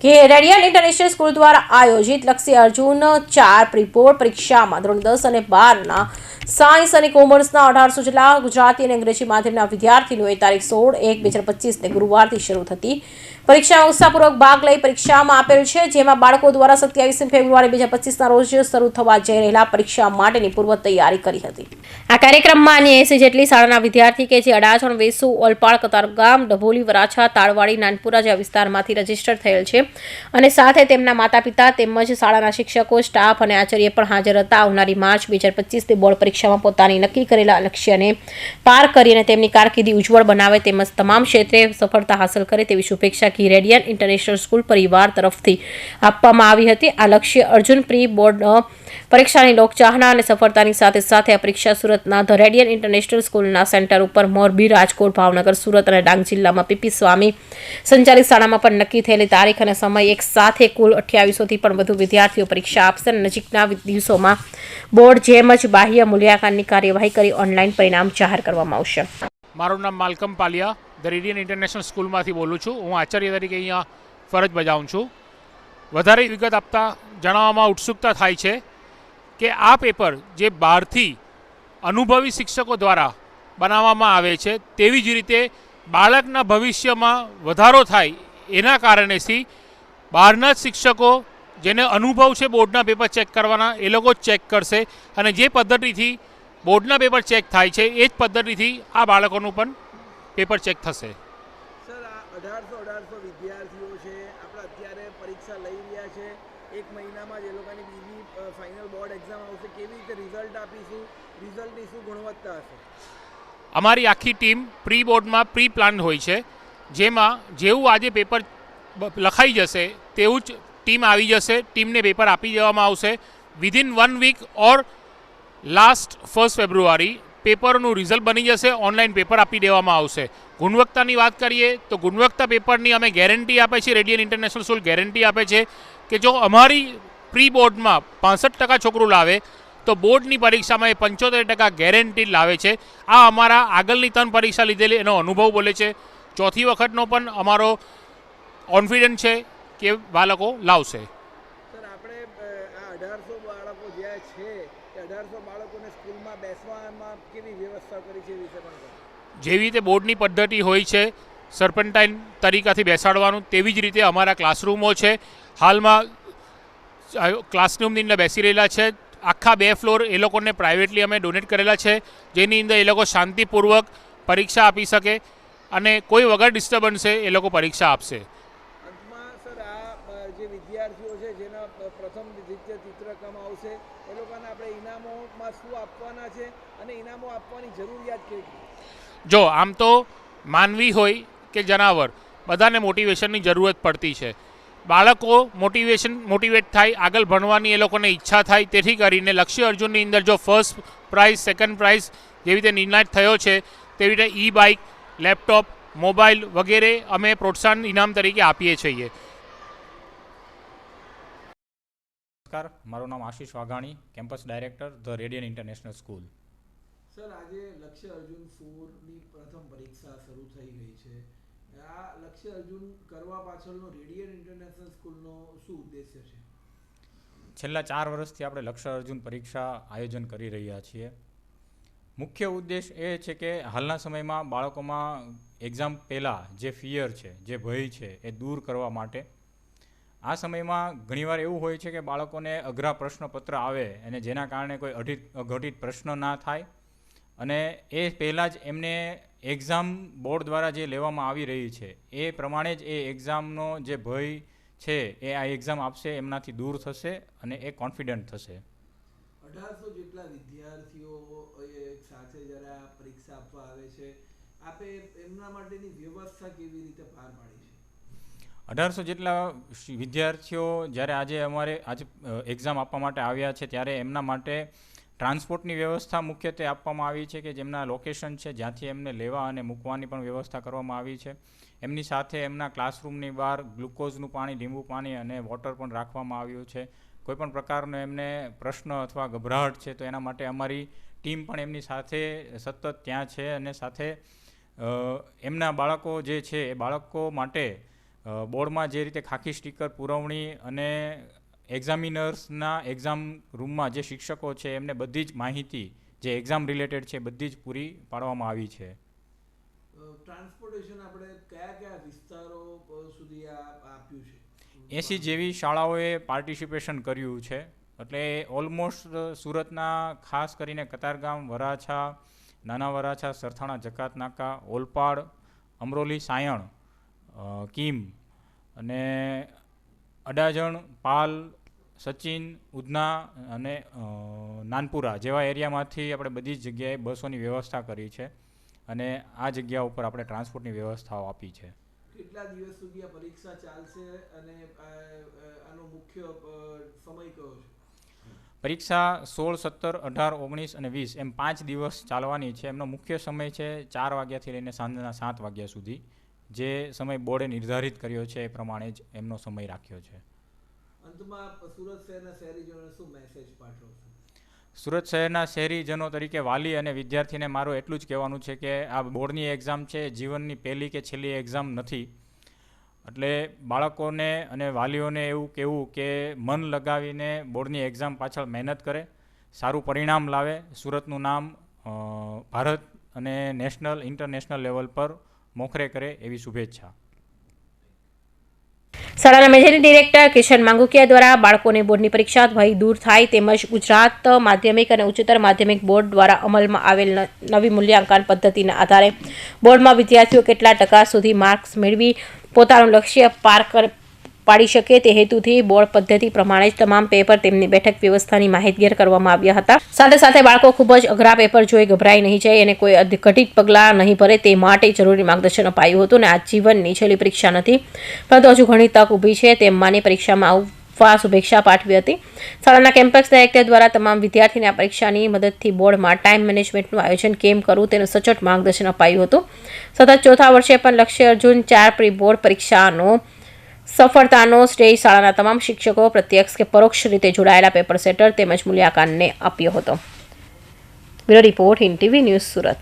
કે radian international school દ્વારા આયોજિત લક્ષ્ય અર્જુન ચાર પ્રિપોર્ટ પરીક્ષામાં ધોરણ દસ અને બારના સાયન્સ અને કોમર્સના અઢારસો જેટલા ગુજરાતી અને અંગ્રેજી માધ્યમના વિદ્યાર્થીઓએ તારીખ સોળ એક બે હજાર પચીસને ગુરુવારથી શરૂ થતી પરીક્ષામાં ઉત્સાહપૂર્વક ભાગ લઈ પરીક્ષામાં આપેલ છે, જેમાં બાળકો દ્વારા સત્યાવીસ ફેબ્રુઆરી બે હજાર રોજ શરૂ થવા જઈ રહેલા પરીક્ષા માટેની પૂર્વ તૈયારી કરી હતી. આ કાર્યક્રમમાં અન્ય એસી જેટલી શાળાના વિદ્યાર્થી કે જે અડાજણ વેસુ ઓલપાડ કતારગામ ડભોલી, વરાછા, તાળવાડી, નાનપુરા જેવા વિસ્તારમાંથી રજિસ્ટર થયેલ છે અને સાથે તેમના માતા પિતા તેમજ શાળાના શિક્ષકો, સ્ટાફ અને આચાર્ય પણ હાજર હતા. આવનારી માર્ચ બે હજાર પચીસની બોર્ડ પરીક્ષામાં પોતાની નક્કી કરેલા લક્ષ્યને પાર કરી અને તેમની કારકિર્દી ઉજ્જવળ બનાવે તેમજ તમામ ક્ષેત્રે સફળતા હાંસલ કરે તેવી શુભેચ્છા કી રેડિયન ઇન્ટરનેશનલ સ્કૂલ પરિવાર તરફથી આપવામાં આવી હતી. આ લક્ષ્ય અર્જુન પ્રી બોર્ડ પરીક્ષાની લોકચાહના અને સફળતાની સાથે સાથે આ પરીક્ષા સુરતના ધ રેડિયન ઇન્ટરનેશનલ સ્કૂલના સેન્ટર ઉપર મોરબી, રાજકોટ, ભાવનગર, સુરત અને ડાંગ જિલ્લામાં પીપી સ્વામી સંચાલિત શાળામાં પણ નક્કી થયેલી તારીખ અને સમય એક સાથે કુલ અઠ્યાવીસોથી પણ વધુ વિદ્યાર્થીઓ પરીક્ષા આપશે અને નજીકના દિવસોમાં બોર્ડ જેમ જ બાહ્ય મૂલ્યાંકનની કાર્યવાહી કરી ઓનલાઈન પરિણામ જાહેર કરવામાં આવશે. મારું નામ Malcolm Paliya, the Radiant International સ્કૂલમાંથી બોલું છું. હું આચાર્ય તરીકે અહીંયા ફરજ બજાવું છું. વધારે વિગત આપતા જણાવવામાં ઉત્સુકતા થાય છે કે આ પેપર જે બહારથી અનુભવી શિક્ષકો દ્વારા બનાવવામાં આવે છે, તેવી જ રીતે બાળકના ભવિષ્યમાં વધારો થાય એના કારણેથી બહારના જ શિક્ષકો જેને અનુભવ છે બોર્ડના પેપર ચેક કરવાના, એ લોકો ચેક કરશે અને જે પદ્ધતિથી બોર્ડના પેપર ચેક થાય છે એ જ પદ્ધતિથી આ બાળકોનું પણ પેપર ચેક થશે. સર આ અઢારસો અઢારસો વિદ્યાર્થીઓ છે આપણે અત્યારે પરીક્ષા લઈ રહ્યા છે. એક મહિનામાં જે લોકોની બીજી ફાઇનલ બોર્ડ એક્ઝામ આવશે. કેવી રીતે રિઝલ્ટ આપીશું? રિઝલ્ટની શું ગુણવત્તા હશે? અમારી આખી ટીમ પ્રી બોર્ડમાં પ્રી પ્લાન હોય છે. જેમાં જેવું આજે પેપર લખાઈ જશે તેવું જ ટીમ આવી જશે. ટીમને પેપર આપી દેવામાં આવશે. Within one week or last first February પેપરનું result બની જશે ઓનલાઈન પેપર આપી દેવામાં આવશે. ગુણવત્તાની વાત કરીએ તો ગુણવત્તા પેપરની અમે ગેરંટી આપે છે રેડિયન ઇન્ટરનેશનલ સ્કૂલ ગેરંટી આપે છે કે જો અમારી પ્રી બોર્ડમાં પાસઠ ટકા છોકરું લાવે, તો બોર્ડની પરીક્ષામાં એ પંચોતેર ટકા ગેરંટી લાવે છે. આ અમારા આગળની ત્રણ પરીક્ષા લીધેલી, એનો અનુભવ બોલે છે. ચોથી વખતનો પણ અમારો કોન્ફિડન્ટ છે કે બાળકો લાવશે. આ અઢારસો બાળકો જે છે, એ અઢારસો બાળકોને સ્કૂલમાં બેસવામાં કેવી વ્યવસ્થા કરી છે વિશે પણ જેવી રીતે બોર્ડની પદ્ધતિ હોય છે સર્પન્ટાઇન તરીકાથી બેસાડવાનું, તેવી જ રીતે અમારા ક્લાસરૂમો છે. હાલમાં ક્લાસરૂમની અંદર બેસી રહેલા છે. આખા બે ફ્લોર એ લોકોને પ્રાઇવેટલી અમે ડોનેટ કરેલા છે, જેની અંદર એ લોકો શાંતિપૂર્વક પરીક્ષા આપી શકે અને કોઈ વગર ડિસ્ટર્બન્સે એ લોકો પરીક્ષા આપશે. જે વિદ્યાર્થીઓ છે, જેના પ્રથમ દ્વિતીય ચિત્રકામ આવશે, એ લોકોને આપણે ઇનામોમાં શું આપવાના છે અને ઇનામો આપવાની જરૂરિયાત કેવી જો, આમ તો માનવી હોય કે જનાવર, બધાને મોટિવેશનની જરૂરત પડતી છે. બાળકો મોટિવેશન મોટિવેટ થાય, આગળ ભણવાની એ લોકોને ઈચ્છા થાય, તેથી કરીને લક્ષ્ય અર્જુનની અંદર જો ફર્સ્ટ પ્રાઇઝ સેકન્ડ પ્રાઇઝ જેવી રીતે નિર્ણાયક થયો છે, તેવી રીતે ઈ બાઇક લેપટોપ મોબાઈલ વગેરે અમે પ્રોત્સાહન ઇનામ તરીકે આપીએ છીએ. નમસ્કાર. મારું નામ Ashish Vaghani campus director the Radiant international school. Sir આજે લક્ષ્ય અર્જુન ફોરની પ્રથમ પરીક્ષા શરૂ થઈ ગઈ છે. આ લક્ષ્ય અર્જુન કરવા પાછળનો રેડિયન ઇન્ટરનેશનલ સ્કૂલનો શું ઉદ્દેશ્ય છે? છેલ્લા ચાર વર્ષથી આપણે લક્ષ્ય અર્જુન પરીક્ષા આયોજન કરી રહ્યા છીએ. મુખ્ય ઉદ્દેશ એ છે કે હાલના સમયમાં બાળકોમાં એક્ઝામ પહેલાં જે ફિયર છે જે ભય છે એ દૂર કરવા માટે આ સમયમાં ઘણીવાર એવું હોય છે કે બાળકોને અઘરા પ્રશ્નપત્ર આવે અને જેના કારણે કોઈ અઢિત, અઘટિત પ્રશ્ન ના થાય. અને એ પહેલાં જ એમને એક્ઝામ બોર્ડ દ્વારા જે લેવામાં આવી રહી છે, એ પ્રમાણે જ એ એક્ઝામનો જે ભય છે, એ આ એક્ઝામ આપશે, એમનાથી દૂર થશે અને એ કોન્ફિડન્ટ થશે. અઢારસો જેટલા વિદ્યાર્થીઓ એક સાથે જ્યારે પરીક્ષા આપવા આવે છે. આપે એમના માટેની વ્યવસ્થા કેવી રીતે પાર પાડી છે? અઢારસો જેટલા વિદ્યાર્થીઓ જ્યારે આજે અમારે આજે એક્ઝામ આપવા માટે આવ્યા છે, ત્યારે એમના માટે ટ્રાન્સપોર્ટની વ્યવસ્થા મુખ્યત્વે આપવામાં આવી છે કે જેમના લોકેશન છે, જ્યાંથી એમને લેવા અને મૂકવાની પણ વ્યવસ્થા કરવામાં આવી છે. એમની સાથે એમના ક્લાસરૂમની બહાર ગ્લુકોઝનું પાણી, લીંબુ પાણી અને વોટર પણ રાખવામાં આવ્યું છે. કોઈપણ પ્રકારનો એમને પ્રશ્ન અથવા ગભરાહટ છે, તો એના માટે અમારી ટીમ પણ એમની સાથે સતત ત્યાં છે અને સાથે એમના બાળકો જે છે, એ બાળકો માટે બોર્ડમાં જે રીતે ખાખી સ્ટીકર પુરવણી અને એક્ઝામિનર્સના એક્ઝામ રૂમમાં જે શિક્ષકો છે એમને બધી જ માહિતી જે એક્ઝામ રિલેટેડ છે બધી જ પૂરી પાડવામાં આવી છે. ટ્રાન્સપોર્ટેશન આપણે કયા કયા વિસ્તારો સુધી આપ્યું છે? એસી જેવી શાળાઓએ પાર્ટિસિપેશન કર્યું છે એટલે ઓલમોસ્ટ સુરતના ખાસ કરીને કતારગામ વરાછા નાના વરાછા સરથાણા જકાત નાકા ઓલપાડ અમરોલી સાયણ કીમ અને અડાજણ પાલ સચિન ઉધના અને નાનપુરા જેવા એરિયામાંથી આપણે બધી જ જગ્યાએ બસોની વ્યવસ્થા કરી છે અને આ જગ્યા ઉપર આપણે ટ્રાન્સપોર્ટની વ્યવસ્થાઓ આપી છે. કેટલા દિવસ સુધી આ પરીક્ષા ચાલશે અને આનો મુખ્ય સમય કયો છે? પરીક્ષા સોળ સત્તર અઢાર ઓગણીસ અને વીસ એમ પાંચ દિવસ ચાલવાની છે. એમનો મુખ્ય સમય છે ચાર વાગ્યાથી લઈને સાંજના સાત વાગ્યા સુધી. જે સમય બોર્ડે નિર્ધારિત કર્યો છે એ પ્રમાણે જ એમનો સમય રાખ્યો છે. અંતમાં સુરત શહેરના શહેરીજનોને શું મેસેજ પાઠવશો સુરત શહેરના શહેરીજનો તરીકે વાલી અને વિદ્યાર્થીને મારું એટલું જ કહેવાનું છે કે આ બોર્ડની એક્ઝામ છે જીવનની પહેલી કે છેલ્લી એક્ઝામ નથી. એટલે બાળકોને અને વાલીઓને એવું કહેવું કે મન લગાવીને બોર્ડની એક્ઝામ પાછળ મહેનત કરે સારું પરિણામ લાવે. સુરતનું નામ ભારત અને નેશનલ ઇન્ટરનેશનલ લેવલ પર મોખરે કરે એવી શુભેચ્છા. શાળાના મેનેજિંગ ડિરેક્ટર કિશન માંગુકિયા દ્વારા બાળકોને બોર્ડની પરીક્ષા ભય દૂર થાય તેમજ ગુજરાત માધ્યમિક અને ઉચ્ચતર માધ્યમિક બોર્ડ દ્વારા અમલમાં આવેલ નવી મૂલ્યાંકન પદ્ધતિના આધારે બોર્ડમાં વિદ્યાર્થીઓ કેટલા ટકા સુધી માર્ક્સ મેળવી પોતાનું લક્ષ્ય પાર પાડી શકે તે હેતુથી બોર્ડ પદ્ધતિ પ્રમાણે જ તમામ પેપર તેમની બેઠક વ્યવસ્થાની માહિતગાર કરવામાં આવ્યા હતા. સાથે સાથે બાળકો ખૂબ જ અઘરા પેપર જોઈ ગભરાઈ નહીં જાય અને કોઈ અઘટિત પગલાં નહીં ભરે તે માટે જરૂરી માર્ગદર્શન અપાયું હતું અને આ જીવનની છેલ્લી પરીક્ષા નથી. પરંતુ હજુ ઘણી તક ઊભી છે તેમ માની પરીક્ષામાં આવવા શુભેચ્છા પાઠવી હતી. શાળાના કેમ્પસ ડાયરેક્ટર દ્વારા તમામ વિદ્યાર્થીને આ પરીક્ષાની મદદથી બોર્ડમાં ટાઈમ મેનેજમેન્ટનું આયોજન કેમ કરવું તેનું સચોટ માર્ગદર્શન અપાયું હતું. સતત ચોથા વર્ષે પણ લક્ષ્ય અર્જુન ચાર પ્રી બોર્ડ પરીક્ષાનો સફળતાનો શ્રેય શાળાના તમામ શિક્ષકો પ્રત્યક્ષ કે પરોક્ષ રીતે જોડાયેલા પેપર સેટર તેમજ મૂલ્યાંકનને આપ્યો હતો. Bureau report in TV news Surat.